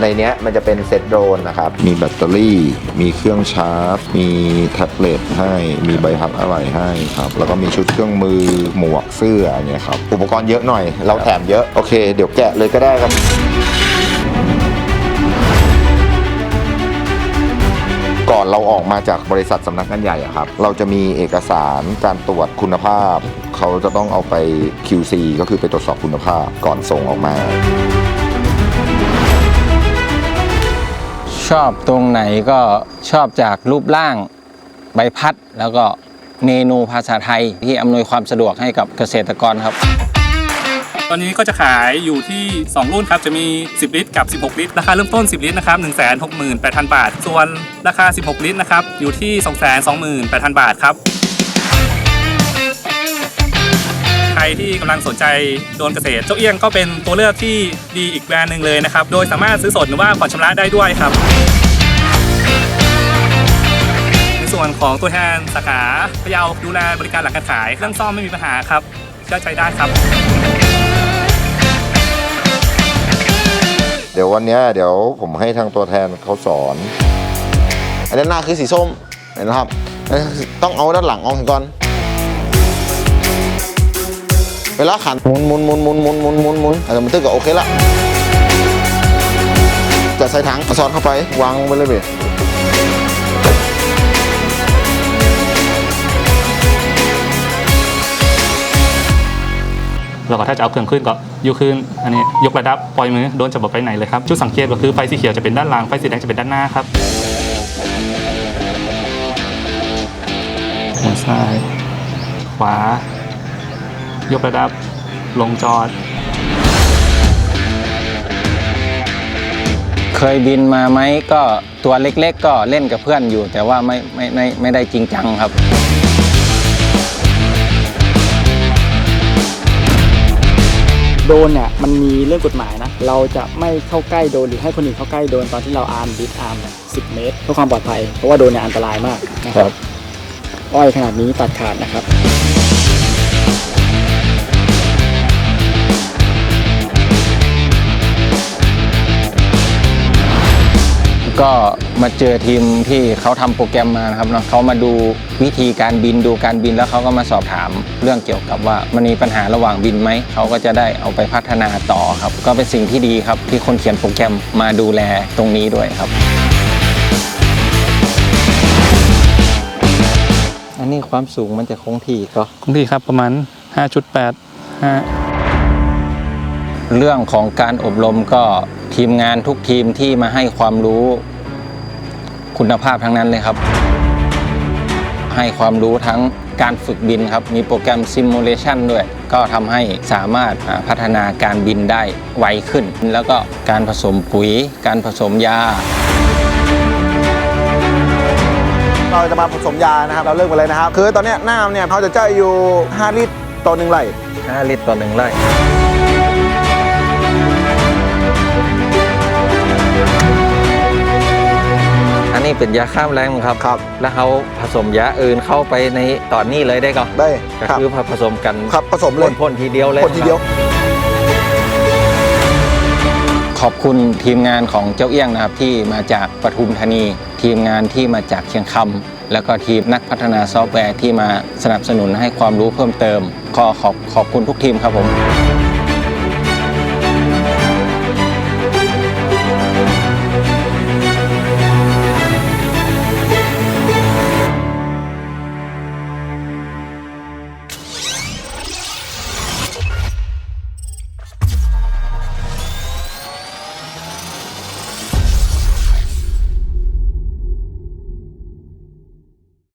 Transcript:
ในเนี้ยมันจะเป็นเซตโดรนนะครับ มีแบตเตอรี่ มีเครื่องชาร์จ มีแท็บเล็ตให้ มีใบพัดอะไรให้ครับ แล้วก็มีชุดเครื่องมือ หมวก เสื้อเนี่ยครับ อุปกรณ์เยอะหน่อย เราแถมเยอะ โอเค เดี๋ยวแกะเลยก็ได้ครับก่อนเราออกมาจากบริษัทสำนักงานใหญ่อะครับ เราจะมีเอกสารการตรวจคุณภาพ เขาจะต้องเอาไป QC ก็คือไปตรวจสอบคุณภาพก่อนส่งออกมา ชอบตรงไหนก็ชอบจากรูปร่างใบพัด แล้วก็เมนูภาษาไทยที่อำนวยความสะดวกให้กับเกษตรกรครับ ตอนนี้ก็จะขายอยู่ที่ 2 รุ่นครับ จะมี 10 ลิตรกับ 16 ลิตร ราคาเริ่มต้น 10 ลิตรนะครับ 168,000 บาท ส่วนราคา 16 ลิตรนะครับ อยู่ที่ 228,000 บาทครับ รที่กำลังสนใจโดรนเกษตรเจ้าเอี้ยงก็เป็นตัวเลือกที่ดีอีกแบรนด์หนึ่งเลยนะครับ โดยสามารถซื้อสดหรือว่าผ่อนชำระได้ด้วยครับ ในส่วนของตัวแทนสาขาพะเยาดูแลบริการหลังการขายเรื่องซ่อมไม่มีปัญหาครับเชื่อใจได้ครับ เดี๋ยววันเนี้ยเดี๋ยวผมให้ทางตัวแทนเขาสอน อันด้านหน้าคือสีส้มเห็นไหมครับ ต้องเอาด้านหลังออกก่อน เวลาขันหมุนหมุนหมุนหมุนหมุนหมุนหมุนหมุนแต่มันตึกก็โอเคละจะใส่ถังเอาซอนเข้าไป วางไว้เลยเบแล้วก็ถ้าจะเอาเครื่องขึ้นก็ยกขึ้นอันนี้ยกระดับปล่อยมือโดนจะบอกไปไหนเลยครับ จุดสังเกตก็คือไฟสีเขียวจะเป็นด้านหลังไฟสีแดงจะเป็นด้านหน้าครับหมุนซ้าย ขวา ยกระดับ ลงจอด เคยบินมาไหมก็ตัวเล็กๆ ก็เล่นกับเพื่อนอยู่ แต่ว่าไม่ไม่ไม่ไม่ได้จริงจังครับ โดรนเนี่ยมันมีเรื่องกฎหมายนะ เราจะไม่เข้าใกล้โดรนหรือให้คนอื่นเข้าใกล้โดรนตอนที่เราอาร์มดิสอาร์มเนี่ยสิเมตรเพื่อความปลอดภัยเพราะว่าโดรนเนี่ยอันตรายมากนะครับ อ้อยขนาดนี้ตัดขาดนะครับ ก็มาเจอทีมที่เขาทำโปรแกรมมานะครับเนาะเขามาดูวิธีการบินดูการบินแล้วเขาก็มาสอบถามเรื่องเกี่ยวกับว่ามันมีปัญหาระหว่างบินไหมเขาก็จะได้เอาไปพัฒนาต่อครับ ก็เป็นสิ่งที่ดีครับที่คนเขียนโปรแกรมมาดูแลตรงนี้ด้วยครับ อันนี้ความสูงมันจะคงที่ก็คงที่ครับประมาณ 5.8 5 เรื่องของการอบรมก็ทีมงานทุกทีมที่มาให้ความรู้คุณภาพทั้งนั้นเลยครับ ให้ความรู้ทั้งการฝึกบินครับ มีโปรแกรมซิมูเลชันด้วย ก็ทำให้สามารถอ่าพัฒนาการบินได้ไวขึ้น แล้วก็การผสมปุ๋ย การผสมยา เราจะมาผสมยานะครับ เราเลิกไปเลยนะครับ คือตอนเนี้ยน้ำเนี่ยเขาจะจ่ายอยู่ 5 ลิตรต่อหนึ่งไร่5ลิตรต่อหนึ่งไร่ นนี้เป็นยาฆ่าแมลงครับครับ แล้วเขาผสมยาอื่นเข้าไปในตอนนี้เลยได้ก็ได้ก็ครับ คือผสมกันครับผสมเลยพ่นๆทีเดียวเลย คนทีเดียว ขอบคุณทีมงานของเจ้าเอี้ยงนะครับที่มาจากปทุมธานี ทีมงานที่มาจากเชียงคำแล้วก็ทีมนักพัฒนาซอฟต์แวร์ที่มาสนับสนุนให้ความรู้เพิ่มเติมก็ขอบขอบคุณทุกทีมครับผม